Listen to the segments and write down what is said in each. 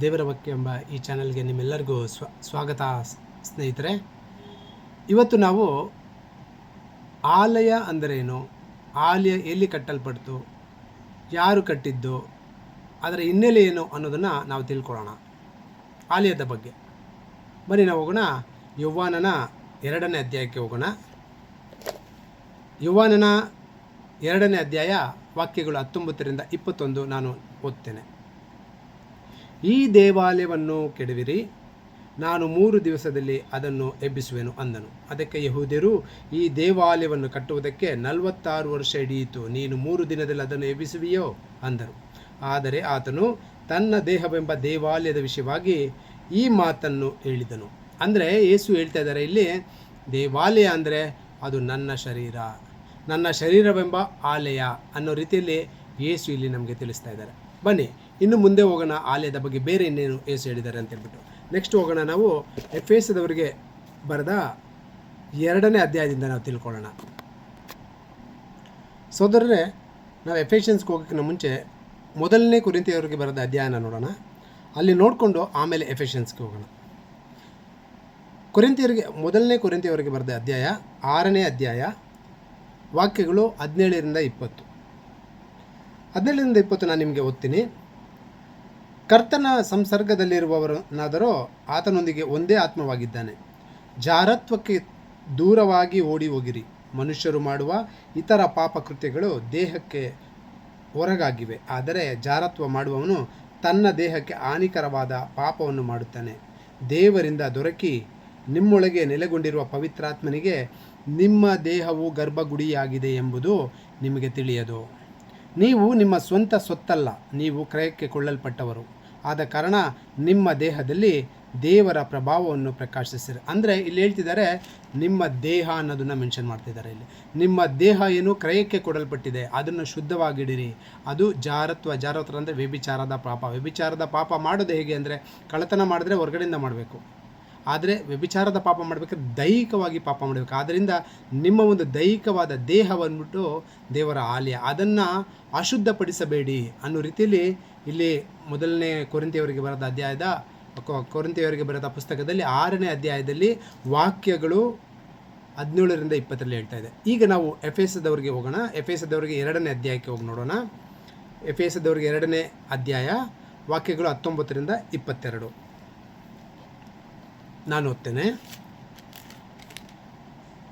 ದೇವರ ಎಂಬ ಈ ಚಾನಲ್ಗೆ ನಿಮ್ಮೆಲ್ಲರಿಗೂ ಸ್ವ, ಸ್ವಾಗತ ಸ್ನೇಹಿತರೆ. ಇವತ್ತು ನಾವು ಆಲಯ ಅಂದರೇನು? ಆಲಯ ಎಲ್ಲಿ ಕಟ್ಟಲ್ಪಡ್ತು? ಯಾರು ಕಟ್ಟಿದ್ದು? ಅದರ ಹಿನ್ನೆಲೆ ಏನು ಅನ್ನೋದನ್ನು ನಾವು ತಿಳ್ಕೊಳ್ಳೋಣ. ಆಲಯದ ಬಗ್ಗೆ. ಬನ್ನಿ ನಾವು ಹೋಗೋಣ. ಯುವಾನನ ಎರಡನೇ ಅಧ್ಯಾಯಕ್ಕೆ ಹೋಗೋಣ. ಯುವಾನನ ಎರಡನೇ ಅಧ್ಯಾಯ ವಾಕ್ಯಗಳು ಹತ್ತೊಂಬತ್ತರಿಂದ ಇಪ್ಪತ್ತೊಂದು ನಾನು ಓದ್ತೇನೆ. ಈ ದೇವಾಲಯವನ್ನು ಕೆಡವಿರಿ. ನಾನು ಮೂರು ದಿವಸದಲ್ಲಿ ಅದನ್ನು ಎಬ್ಬಿಸುವೆನು ಅಂದನು. ಅದಕ್ಕೆ ಯಹೂದಿಯರು, ಈ ದೇವಾಲಯವನ್ನು ಕಟ್ಟುವುದಕ್ಕೆ ನಲವತ್ತಾರು ವರ್ಷ ಹಿಡಿಯಿತು. ನೀನು ಮೂರು ದಿನದಲ್ಲಿ ಅದನ್ನು ಎಬ್ಬಿಸುವಿಯೋ? ಅಂದರು. ಆದರೆ ಆತನು, ತನ್ನ ದೇಹವೆಂಬ ದೇವಾಲಯದ ವಿಷಯವಾಗಿ ಈ ಮಾತನ್ನು ಹೇಳಿದನು. ಅಂದರೆ ಯೇಸು ಹೇಳ್ತಾ ಇದ್ದಾರೆ ಇಲ್ಲಿ, ದೇವಾಲಯ ಅಂದರೆ ಅದು ನನ್ನ ಶರೀರ. ನನ್ನ ಶರೀರವೆಂಬ ಆಲಯ ಅನ್ನೋ ರೀತಿಯಲ್ಲಿ ಯೇಸು ಇಲ್ಲಿ ನಮಗೆ ತಿಳಿಸ್ತಾ ಇದ್ದಾರೆ. ಬನ್ನಿ ಇನ್ನು ಮುಂದೆ ಹೋಗೋಣ, ಆಲಯದ ಬಗ್ಗೆ ಬೇರೆ ಇನ್ನೇನು ಏಸು ಹೇಳಿದ್ದಾರೆ ಅಂತ ಹೇಳ್ಬಿಟ್ಟು. ನೆಕ್ಸ್ಟ್ ಹೋಗೋಣ ನಾವು ಎಫ್ ಎಸ್ದವರಿಗೆ ಬರೆದ ಎರಡನೇ ಅಧ್ಯಾಯದಿಂದ ನಾವು ತಿಳ್ಕೊಳ್ಳೋಣ. ಸೋದರರೇ, ನಾವು ಎಫೆಷನ್ಸ್ಗೆ ಹೋಗೋಕ್ಕಿಂತ ಮುಂಚೆ ಮೊದಲನೇ ಕುರಿತಿಯವರಿಗೆ ಬರೆದ ಅಧ್ಯಾಯನ ನೋಡೋಣ. ಅಲ್ಲಿ ನೋಡಿಕೊಂಡು ಆಮೇಲೆ ಎಫೆಷನ್ಸ್ಗೆ ಹೋಗೋಣ. ಕುರಿತಿಯವರಿಗೆ ಮೊದಲನೇ ಕುರಿತಿಯವರಿಗೆ ಬರೆದ ಅಧ್ಯಾಯ, ಆರನೇ ಅಧ್ಯಾಯ, ವಾಕ್ಯಗಳು ಹದಿನೇಳರಿಂದ ಇಪ್ಪತ್ತು. ಹದಿನೇಳರಿಂದ ಇಪ್ಪತ್ತು ನಾನು ನಿಮಗೆ ಓದ್ತೀನಿ. ಕರ್ತನ ಸಂಸರ್ಗದಲ್ಲಿರುವವರನ್ನಾದರೂ ಆತನೊಂದಿಗೆ ಒಂದೇ ಆತ್ಮವಾಗಿದ್ದಾನೆ. ಜಾರತ್ವಕ್ಕೆ ದೂರವಾಗಿ ಓಡಿ ಹೋಗಿರಿ. ಮನುಷ್ಯರು ಮಾಡುವ ಇತರ ಪಾಪ ಕೃತ್ಯಗಳು ದೇಹಕ್ಕೆ ಹೊರಗಾಗಿವೆ. ಆದರೆ ಜಾರತ್ವ ಮಾಡುವವನು ತನ್ನ ದೇಹಕ್ಕೆ ಹಾನಿಕರವಾದ ಪಾಪವನ್ನು ಮಾಡುತ್ತಾನೆ. ದೇವರಿಂದ ದೊರಕಿ ನಿಮ್ಮೊಳಗೆ ನೆಲೆಗೊಂಡಿರುವ ಪವಿತ್ರಾತ್ಮನಿಗೆ ನಿಮ್ಮ ದೇಹವು ಗರ್ಭಗುಡಿಯಾಗಿದೆ ಎಂಬುದು ನಿಮಗೆ ತಿಳಿಯದು. ನೀವು ನಿಮ್ಮ ಸ್ವಂತ ಸೊತ್ತಲ್ಲ ನೀವು ಕ್ರಯಕ್ಕೆ ಕೊಳ್ಳಲ್ಪಟ್ಟವರು. ಆದ ಕಾರಣ ನಿಮ್ಮ ದೇಹದಲ್ಲಿ ದೇವರ ಪ್ರಭಾವವನ್ನು ಪ್ರಕಾಶಿಸಿರಿ. ಅಂದರೆ ಇಲ್ಲಿ ಹೇಳ್ತಿದ್ದಾರೆ, ನಿಮ್ಮ ದೇಹ ಅನ್ನೋದನ್ನು ಮೆನ್ಷನ್ ಮಾಡ್ತಿದ್ದಾರೆ ಇಲ್ಲಿ. ನಿಮ್ಮ ದೇಹ ಏನು ಕ್ರಯಕ್ಕೆ ಕೊಡಲ್ಪಟ್ಟಿದೆ, ಅದನ್ನು ಶುದ್ಧವಾಗಿಡಿರಿ. ಅದು ಜಾರತ್ವ ಜಾರತ್ವ ಅಂದರೆ ವ್ಯಭಿಚಾರದ ಪಾಪ. ವ್ಯಭಿಚಾರದ ಪಾಪ ಮಾಡೋದು ಹೇಗೆ ಅಂದರೆ ಕಳ್ಳತನ ಮಾಡಿದ್ರೆ ಹೊರಗಡೆಯಿಂದ ಮಾಡಬೇಕು. ಆದರೆ ವ್ಯಭಿಚಾರದ ಪಾಪ ಮಾಡಬೇಕಾದ್ರೆ ದೈಹಿಕವಾಗಿ ಪಾಪ ಮಾಡಬೇಕು. ಆದ್ದರಿಂದ ನಿಮ್ಮ ಒಂದು ದೈಹಿಕವಾದ ದೇಹವನ್ಬಿಟ್ಟು ದೇವರ ಆಲಯ, ಅದನ್ನು ಅಶುದ್ಧಪಡಿಸಬೇಡಿ ಅನ್ನೋ ರೀತಿಯಲ್ಲಿ ಇಲ್ಲಿ ಮೊದಲನೇ ಕೊರಿಂತಿಯವರಿಗೆ ಬರೆದ ಅಧ್ಯಾಯದ ಕೊರಂತಿಯವರಿಗೆ ಬರೆದ ಪುಸ್ತಕದಲ್ಲಿ ಆರನೇ ಅಧ್ಯಾಯದಲ್ಲಿ ವಾಕ್ಯಗಳು ಹದಿನೇಳರಿಂದ ಇಪ್ಪತ್ತರಲ್ಲಿ ಹೇಳ್ತಾ ಇದೆ. ಈಗ ನಾವು ಎಫ್ ಎಸ್ದವರಿಗೆ ಹೋಗೋಣ. ಎಫ್ ಎಸ್ದವರಿಗೆ ಎರಡನೇ ಅಧ್ಯಾಯಕ್ಕೆ ಹೋಗಿ ನೋಡೋಣ. ಎಫ್ ಎಸ್ದವರಿಗೆ ಎರಡನೇ ಅಧ್ಯಾಯ ವಾಕ್ಯಗಳು ಹತ್ತೊಂಬತ್ತರಿಂದ ಇಪ್ಪತ್ತೆರಡು. ನಾನು ಓದ್ತೇನೆ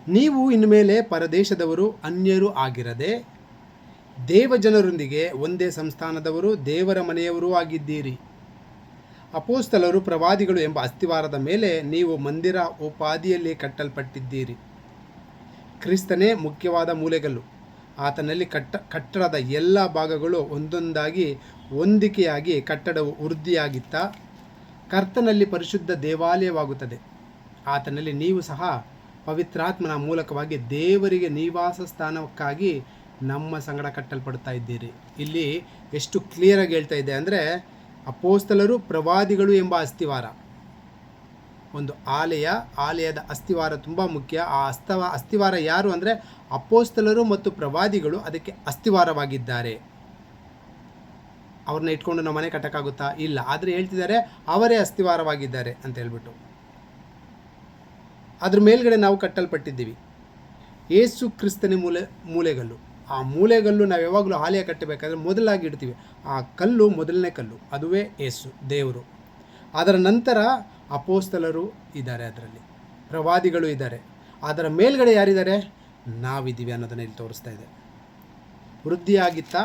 ನೀವು ಇನ್ಮೇಲೆ ಪರದೇಶದವರು ಅನ್ಯರು ಆಗಿರದೆ, ದೇವಜನರೊಂದಿಗೆ ಒಂದೇ ಸಂಸ್ಥಾನದವರು ದೇವರ ಮನೆಯವರೂ ಆಗಿದ್ದೀರಿ. ಅಪೋಸ್ತಲರು ಪ್ರವಾದಿಗಳು ಎಂಬ ಅಸ್ತಿವಾರದ ಮೇಲೆ ನೀವು ಮಂದಿರ ಉಪಾದಿಯಲ್ಲಿ ಕಟ್ಟಲ್ಪಟ್ಟಿದ್ದೀರಿ. ಕ್ರಿಸ್ತನೇ ಮುಖ್ಯವಾದ ಮೂಲೆಗಲ್ಲು. ಆತನಲ್ಲಿ ಕಟ್ಟ, ಕಟ್ಟಡದ ಎಲ್ಲ ಭಾಗಗಳು ಒಂದೊಂದಾಗಿ ಹೊಂದಿಕೆಯಾಗಿ ಕಟ್ಟಡವು ವೃದ್ಧಿಯಾಗಿತ್ತಾ ಕರ್ತನಲ್ಲಿ ಪರಿಶುದ್ಧ ದೇವಾಲಯವಾಗುತ್ತದೆ. ಆತನಲ್ಲಿ ನೀವು ಸಹ ಪವಿತ್ರಾತ್ಮನ ಮೂಲಕವಾಗಿ ದೇವರಿಗೆ ನಿವಾಸ ಸ್ಥಾನಕ್ಕಾಗಿ ನಮ್ಮ ಸಂಗಡ ಕಟ್ಟಲ್ಪಡ್ತಾ ಇದ್ದೀರಿ. ಇಲ್ಲಿ ಎಷ್ಟು ಕ್ಲಿಯರಾಗಿ ಹೇಳ್ತಾ ಇದೆ ಅಂದರೆ ಅಪೋಸ್ತಲರು ಪ್ರವಾದಿಗಳು ಎಂಬ ಅಸ್ತಿವಾರ. ಒಂದು ಆಲಯ, ಆಲಯದ ಅಸ್ತಿವಾರ ತುಂಬ ಮುಖ್ಯ. ಆ ಅಸ್ತವ ಅಸ್ತಿವಾರ ಯಾರು ಅಂದರೆ ಅಪೋಸ್ತಲರು ಮತ್ತು ಪ್ರವಾದಿಗಳು ಅದಕ್ಕೆ ಅಸ್ತಿವಾರವಾಗಿದ್ದಾರೆ. ಅವ್ರನ್ನ ಇಟ್ಕೊಂಡು ನಾವು ಮನೆ ಕಟ್ಟೋಕ್ಕಾಗುತ್ತಾ? ಇಲ್ಲ. ಆದರೆ ಹೇಳ್ತಿದ್ದಾರೆ, ಅವರೇ ಅಸ್ಥಿವಾರವಾಗಿದ್ದಾರೆ ಅಂತ ಹೇಳ್ಬಿಟ್ಟು. ಅದ್ರ ಮೇಲ್ಗಡೆ ನಾವು ಕಟ್ಟಲ್ಪಟ್ಟಿದ್ದೀವಿ. ಏಸು ಕ್ರಿಸ್ತನ ಮೂಲೆ, ಮೂಲೆಗಲ್ಲು. ಆ ಮೂಲೆಗಲ್ಲು ನಾವು ಯಾವಾಗಲೂ ಆಲಯ ಕಟ್ಟಬೇಕಾದ್ರೆ ಮೊದಲಾಗಿ ಇಡ್ತೀವಿ. ಆ ಕಲ್ಲು ಮೊದಲನೇ ಕಲ್ಲು. ಅದುವೇ ಏಸು, ದೇವರು. ಅದರ ನಂತರ ಅಪೋಸ್ತಲರು ಇದ್ದಾರೆ ಅದರಲ್ಲಿ. ಪ್ರವಾದಿಗಳು ಇದ್ದಾರೆ. ಅದರ ಮೇಲ್ಗಡೆ ಯಾರಿದ್ದಾರೆ? ನಾವಿದ್ದೀವಿ ಅನ್ನೋದನ್ನು ಇಲ್ಲಿ ತೋರಿಸ್ತಾ ಇದೆ. ವೃದ್ಧಿಯಾಗಿತ್ತ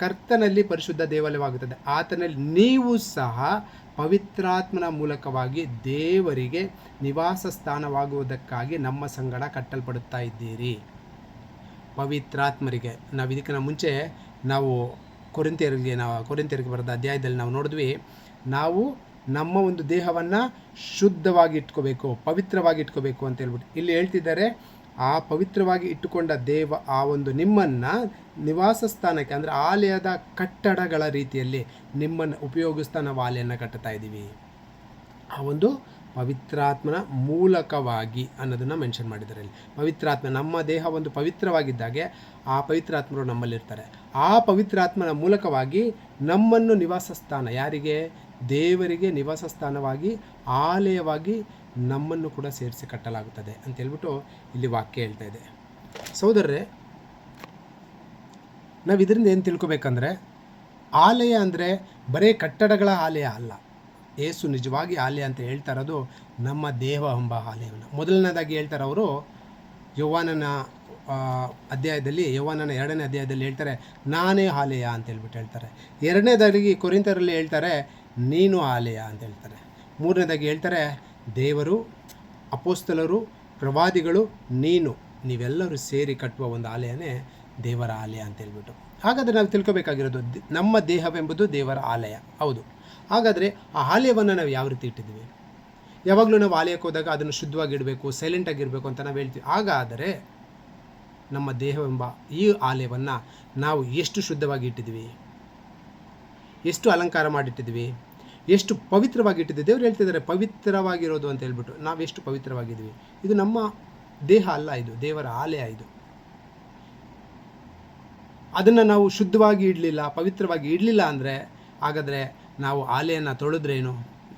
ಕರ್ತನಲ್ಲಿ ಪರಿಶುದ್ಧ ದೇವಾಲಯವಾಗುತ್ತದೆ. ಆತನಲ್ಲಿ ನೀವು ಸಹ ಪವಿತ್ರಾತ್ಮನ ಮೂಲಕವಾಗಿ ದೇವರಿಗೆ ನಿವಾಸ ಸ್ಥಾನವಾಗುವುದಕ್ಕಾಗಿ ನಮ್ಮ ಸಂಗಡ ಕಟ್ಟಲ್ಪಡುತ್ತಾ ಇದ್ದೀರಿ. ಪವಿತ್ರಾತ್ಮರಿಗೆ ನಾವು ಇದಕ್ಕಿಂತ ಮುಂಚೆ ನಾವು ಕೊರಿಂತಿಯರಿಗೆ ನಾವು ಕೊರಿಂತಿಯರಿಗೆ ಬರೆದ ಅಧ್ಯಾಯದಲ್ಲಿ ನಾವು ನೋಡಿದ್ವಿ, ನಾವು ನಮ್ಮ ಒಂದು ದೇಹವನ್ನು ಶುದ್ಧವಾಗಿ ಇಟ್ಕೋಬೇಕು, ಪವಿತ್ರವಾಗಿ ಇಟ್ಕೋಬೇಕು ಅಂತ ಹೇಳ್ಬಿಟ್ಟು. ಇಲ್ಲಿ ಹೇಳ್ತಿದ್ದಾರೆ ಆ ಪವಿತ್ರವಾಗಿ ಇಟ್ಟುಕೊಂಡ ದೇವ ಆ ಒಂದು ನಿಮ್ಮನ್ನು ನಿವಾಸ ಸ್ಥಾನಕ್ಕೆ ಅಂದರೆ ಆಲಯದ ಕಟ್ಟಡಗಳ ರೀತಿಯಲ್ಲಿ ನಿಮ್ಮನ್ನು ಉಪಯೋಗಿಸ್ತಾ ನಾವು ಆಲಯನ ಕಟ್ಟುತ್ತಾ ಇದ್ದೀವಿ. ಆ ಒಂದು ಪವಿತ್ರಾತ್ಮನ ಮೂಲಕವಾಗಿ ಅನ್ನೋದನ್ನು ಮೆನ್ಷನ್ ಮಾಡಿದ್ದಾರೆ ಇಲ್ಲಿ ಪವಿತ್ರಾತ್ಮ ನಮ್ಮ ದೇಹ ಒಂದು ಪವಿತ್ರವಾಗಿದ್ದಾಗೆ ಆ ಪವಿತ್ರಾತ್ಮರು ನಮ್ಮಲ್ಲಿರ್ತಾರೆ. ಆ ಪವಿತ್ರಾತ್ಮನ ಮೂಲಕವಾಗಿ ನಮ್ಮನ್ನು ನಿವಾಸ ಸ್ಥಾನ ಯಾರಿಗೆ? ದೇವರಿಗೆ ನಿವಾಸ ಸ್ಥಾನವಾಗಿ ಆಲಯವಾಗಿ ನಮ್ಮನ್ನು ಕೂಡ ಸೇರಿಸಿ ಕಟ್ಟಲಾಗುತ್ತದೆ ಅಂತ ಹೇಳ್ಬಿಟ್ಟು ಇಲ್ಲಿ ವಾಕ್ಯ ಹೇಳ್ತಾ ಇದೆ. ಸಹೋದರರೇ ನಾವು ಇದರಿಂದ ಏನು ತಿಳ್ಕೊಬೇಕಂದ್ರೆ, ಆಲಯ ಅಂದರೆ ಬರೀ ಕಟ್ಟಡಗಳ ಆಲಯ ಅಲ್ಲ. ಏಸು ನಿಜವಾಗಿ ಆಲಯ ಅಂತ ಹೇಳ್ತಾ ಇರೋದು ನಮ್ಮ ದೇಹ ಎಂಬ ಆಲಯವನ್ನು ಮೊದಲನೇದಾಗಿ ಹೇಳ್ತಾರೆ ಅವರು ಯೌವಾನನ ಅಧ್ಯಾಯದಲ್ಲಿ ಯೌವಾನನ ಎರಡನೇ ಅಧ್ಯಾಯದಲ್ಲಿ ಹೇಳ್ತಾರೆ, ನಾನೇ ಆಲಯ ಅಂತ ಹೇಳ್ಬಿಟ್ಟು ಹೇಳ್ತಾರೆ. ಎರಡನೇದಾಗಿ ಕೊರಿಂತರಲ್ಲಿ ಹೇಳ್ತಾರೆ, ನೀನು ಆಲಯ ಅಂತ ಹೇಳ್ತಾರೆ. ಮೂರನೇದಾಗಿ ಹೇಳ್ತಾರೆ, ದೇವರು, ಅಪೋಸ್ತಲರು, ಪ್ರವಾದಿಗಳು, ನೀನು, ನೀವೆಲ್ಲರೂ ಸೇರಿ ಕಟ್ಟುವ ಒಂದು ಆಲಯನೇ ದೇವರ ಆಲಯ ಅಂತ ಹೇಳ್ಬಿಟ್ಟು. ಹಾಗಾದರೆ ನಾವು ತಿಳ್ಕೊಬೇಕಾಗಿರೋದು, ನಮ್ಮ ದೇಹವೆಂಬುದು ದೇವರ ಆಲಯ. ಹೌದು. ಹಾಗಾದರೆ ಆ ಆಲಯವನ್ನು ನಾವು ಯಾವ ರೀತಿ ಇಟ್ಟಿದ್ದೀವಿ? ಯಾವಾಗಲೂ ನಾವು ಆಲಯಕ್ಕೆ ಹೋದಾಗ ಅದನ್ನು ಶುದ್ಧವಾಗಿಡಬೇಕು ಸೈಲೆಂಟಾಗಿರಬೇಕು ಅಂತ ನಾವು ಹೇಳ್ತೀವಿ. ಹಾಗಾದರೆ ನಮ್ಮ ದೇಹವೆಂಬ ಈ ಆಲಯವನ್ನು ನಾವು ಎಷ್ಟು ಶುದ್ಧವಾಗಿ ಇಟ್ಟಿದ್ದೀವಿ? ಎಷ್ಟು ಅಲಂಕಾರ ಮಾಡಿಟ್ಟಿದ್ದೀವಿ? ಎಷ್ಟು ಪವಿತ್ರವಾಗಿ ಇಟ್ಟಿದ್ದೀವಿ? ದೇವ್ರು ಹೇಳ್ತಿದ್ದಾರೆ, ಪವಿತ್ರವಾಗಿರೋದು ಅಂತ ಹೇಳ್ಬಿಟ್ಟು ನಾವು ಎಷ್ಟು ಪವಿತ್ರವಾಗಿದ್ದೀವಿ? ಇದು ನಮ್ಮ ದೇಹ ಅಲ್ಲ ಇದು, ದೇವರ ಆಲಯ ಇದು. ಅದನ್ನು ನಾವು ಶುದ್ಧವಾಗಿ ಇಡಲಿಲ್ಲ, ಪವಿತ್ರವಾಗಿ ಇಡಲಿಲ್ಲ ಅಂದರೆ ಹಾಗಾದರೆ ನಾವು ಆಲೆಯನ್ನು ತೊಳೆದ್ರೇನು?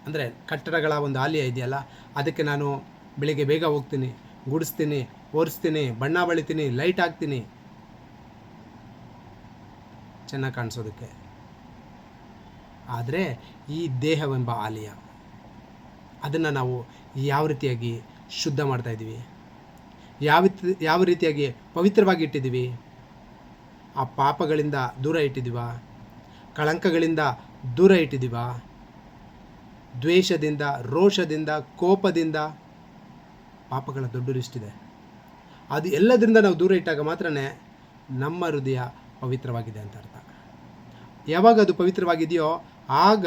ಅಂದರೆ ಕಟ್ಟಡಗಳ ಒಂದು ಆಲಯ ಇದೆಯಲ್ಲ, ಅದಕ್ಕೆ ನಾನು ಬೆಳಿಗ್ಗೆ ಬೇಗ ಹೋಗ್ತೀನಿ, ಗುಡಿಸ್ತೀನಿ ಒರೆಸ್ತೀನಿ ಬಣ್ಣ ಬಳಿತೀನಿ, ಲೈಟ್ ಹಾಕ್ತೀನಿ. ಚೆನ್ನಾಗಿ ಕಾಣಿಸೋದಕ್ಕೆ. ಆದರೆ ಈ ದೇಹವೆಂಬ ಆಲಯ, ಅದನ್ನು ನಾವು ಯಾವ ರೀತಿಯಾಗಿ ಶುದ್ಧ ಮಾಡ್ತಾಯಿದ್ದೀವಿ ಯಾವ ಯಾವ ರೀತಿಯಾಗಿ ಪವಿತ್ರವಾಗಿ ಇಟ್ಟಿದ್ದೀವಿ? ಆ ಪಾಪಗಳಿಂದ ದೂರ ಇಟ್ಟಿದ್ದೀವ? ಕಳಂಕಗಳಿಂದ ದೂರ ಇಟ್ಟಿದ್ದೀವ? ದ್ವೇಷದಿಂದ, ರೋಷದಿಂದ, ಕೋಪದಿಂದ ಪಾಪಗಳ ದೊಡ್ಡ ಲಿಸ್ಟಿದೆ. ಅದು ಎಲ್ಲದರಿಂದ ನಾವು ದೂರ ಇಟ್ಟಾಗ ಮಾತ್ರ ನಮ್ಮ ಹೃದಯ ಪವಿತ್ರವಾಗಿದೆ ಅಂತ ಅರ್ಥ. ಯಾವಾಗ ಅದು ಪವಿತ್ರವಾಗಿದೆಯೋ ಆಗ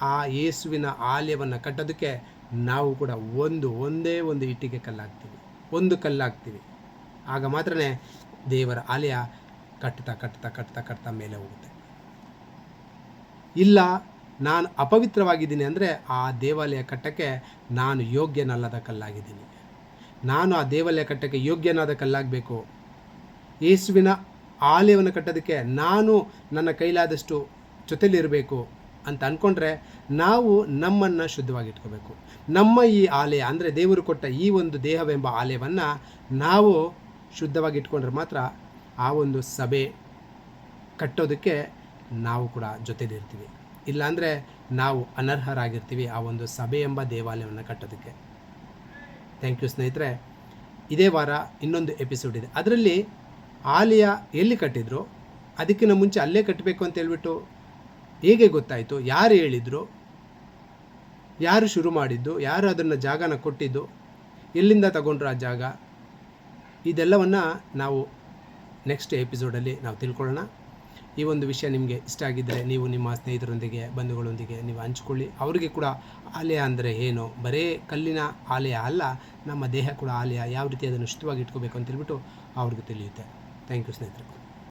ಆ ಯೇಸುವಿನ ಆಲಯವನ್ನು ಕಟ್ಟೋದಕ್ಕೆ ನಾವು ಕೂಡ ಒಂದು, ಒಂದೇ ಒಂದು ಇಟ್ಟಿಗೆ ಕಲ್ಲಾಗ್ತೀವಿ ಒಂದು ಕಲ್ಲಾಗ್ತೀವಿ ಆಗ ಮಾತ್ರ ದೇವರ ಆಲಯ ಕಟ್ತಾ ಕಟ್ತಾ ಕಟ್ತಾ ಕಟ್ತಾ ಮೇಲೆ ಹೋಗುತ್ತೆ. ಇಲ್ಲ, ನಾನು ಅಪವಿತ್ರವಾಗಿದ್ದೀನಿ ಅಂದರೆ ಆ ದೇವಾಲಯ ಕಟ್ಟಕ್ಕೆ ನಾನು ಯೋಗ್ಯನಲ್ಲದ ಕಲ್ಲಾಗಿದ್ದೀನಿ. ನಾನು ಆ ದೇವಾಲಯ ಕಟ್ಟಕ್ಕೆ ಯೋಗ್ಯನಾದ ಕಲ್ಲಾಗಬೇಕು. ಯೇಸುವಿನ ಆಲಯವನ್ನು ಕಟ್ಟೋದಕ್ಕೆ ನಾನು ನನ್ನ ಕೈಲಾದಷ್ಟು ಜೊತೆಲಿರಬೇಕು ಅಂತ ಅಂದ್ಕೊಂಡ್ರೆ ನಾವು ನಮ್ಮನ್ನು ಶುದ್ಧವಾಗಿಟ್ಕೋಬೇಕು. ನಮ್ಮ ಈ ಆಲಯ ಅಂದರೆ ದೇವರು ಕೊಟ್ಟ ಈ ಒಂದು ದೇಹವೆಂಬ ಆಲಯವನ್ನು ನಾವು ಶುದ್ಧವಾಗಿ ಇಟ್ಕೊಂಡ್ರೆ ಮಾತ್ರ ಆ ಒಂದು ಸಭೆ ಕಟ್ಟೋದಕ್ಕೆ ನಾವು ಕೂಡ ಜೊತೆಲಿರ್ತೀವಿ ಇಲ್ಲಾಂದರೆ ನಾವು ಅನರ್ಹರಾಗಿರ್ತೀವಿ ಆ ಒಂದು ಸಭೆ ಎಂಬ ದೇವಾಲಯವನ್ನು ಕಟ್ಟೋದಕ್ಕೆ. ಥ್ಯಾಂಕ್ ಯು ಸ್ನೇಹಿತರೆ. ಇದೇ ವಾರ ಇನ್ನೊಂದು ಎಪಿಸೋಡ್ ಇದೆ. ಅದರಲ್ಲಿ ಆಲಯ ಎಲ್ಲಿ ಕಟ್ಟಿದ್ರು, ಅದಕ್ಕಿಂತ ಮುಂಚೆ ಅಲ್ಲೇ ಕಟ್ಟಬೇಕು ಅಂತ ಹೇಳ್ಬಿಟ್ಟು ಹೇಗೆ ಗೊತ್ತಾಯಿತು? ಯಾರು ಹೇಳಿದರು? ಯಾರು ಶುರು ಮಾಡಿದ್ದು? ಯಾರು ಅದನ್ನು ಜಾಗನ ಕೊಟ್ಟಿದ್ದು? ಎಲ್ಲಿಂದ ತಗೊಂಡ್ರು ಆ ಜಾಗ? ಇದೆಲ್ಲವನ್ನು ನಾವು ನೆಕ್ಸ್ಟ್ ಎಪಿಸೋಡಲ್ಲಿ ನಾವು ತಿಳ್ಕೊಳ್ಳೋಣ. ಈ ಒಂದು ವಿಷಯ ನಿಮಗೆ ಇಷ್ಟ ಆಗಿದ್ದರೆ ನೀವು ನಿಮ್ಮ ಸ್ನೇಹಿತರೊಂದಿಗೆ, ಬಂಧುಗಳೊಂದಿಗೆ ನೀವು ಹಂಚ್ಕೊಳ್ಳಿ. ಅವರಿಗೆ ಕೂಡ ಆಲಯ ಅಂದರೆ ಏನು? ಬರೇ ಕಲ್ಲಿನ ಆಲಯ ಅಲ್ಲ, ನಮ್ಮ ದೇಹ ಕೂಡ ಆಲಯ. ಯಾವ ರೀತಿ ಅದನ್ನು ಶುದ್ಧವಾಗಿ ಇಟ್ಕೋಬೇಕು ಅಂತ ಹೇಳ್ಬಿಟ್ಟು ಅವ್ರಿಗೆ ತಿಳಿಯುತ್ತೆ. ಥ್ಯಾಂಕ್ ಯು ಸ್ನೇಹಿತರೆ.